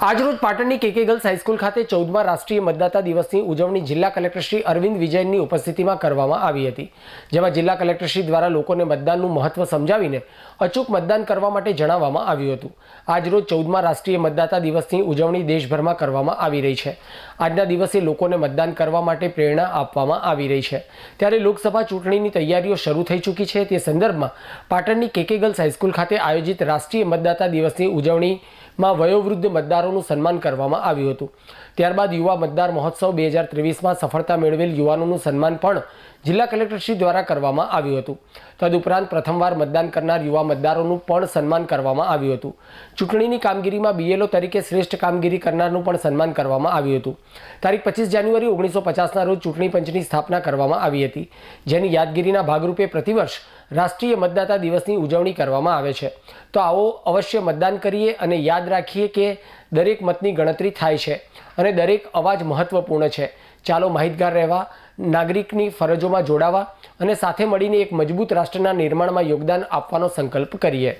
આજરોજ પાટણની કેકે girls high school ખાતે ચૌદમા રાષ્ટ્રીય મતદાતા દિવસની ઉજવણી જિલ્લા કલેક્ટર શ્રી અરવિંદ વિજયનની ઉપસ્થિતિમાં કરવામાં આવી હતી, જેમાં જિલ્લા કલેક્ટરશ્રી દ્વારા લોકોને મતદાનનું મહત્વ સમજાવીને અચૂક મતદાન કરવા માટે જણાવવામાં આવ્યું હતું. આજરોજ ચૌદમા રાષ્ટ્રીય મતદાતા દિવસની ઉજવણી દેશભરમાં કરવામાં આવી રહી છે. આજના દિવસે લોકોને મતદાન કરવા માટે પ્રેરણા આપવામાં આવી રહી છે. ત્યારે લોકસભા ચૂંટણીની તૈયારીઓ શરૂ થઈ ચૂકી છે. તે સંદર્ભમાં પાટણની કેકે ગર્લ્સ હાઈસ્કૂલ ખાતે આયોજિત રાષ્ટ્રીય મતદાતા દિવસની ઉજવણીમાં વયોવૃદ્ધ મતદારોનું સન્માન કરવામાં આવ્યું હતું. ત્યારબાદ યુવા મતદાર મહોત્સવ બે હજાર ત્રેવીસમાં સફળતા મેળવેલ યુવાનોનું સન્માન પણ જિલ્લા કલેક્ટરશ્રી દ્વારા કરવામાં આવ્યું હતું. તદુપરાંત પ્રથમવાર મતદાન કરનાર યુવા મતદારોનું પણ સન્માન કરવામાં આવ્યું હતું. ચૂંટણીની કામગીરીમાં બીએલઓ તરીકે શ્રેષ્ઠ કામગીરી કરનારનું પણ સન્માન કરવામાં આવ્યું હતું. તારીખ પચીસ જાન્યુઆરી ઓગણીસો પચાસના રોજ ચૂંટણી પંચની સ્થાપના કરવામાં આવી હતી. જેની યાદગીરીના ભાગરૂપે પ્રતિવર્ષ રાષ્ટ્રીય મતદાતા દિવસની ઉજવણી કરવામાં આવે છે. તો આવો અવશ્ય મતદાન કરીએ અને યાદ રાખીએ કે દરેક મતની ગણતરી થાય છે અને દરેક અવાજ મહત્વપૂર્ણ છે. ચાલો માહિતગાર રહેવા, નાગરિકની ફરજોમાં જોડાવા અને સાથે મળીને એક મજબૂત રાષ્ટ્રના નિર્માણમાં યોગદાન આપવાનો સંકલ્પ કરીએ.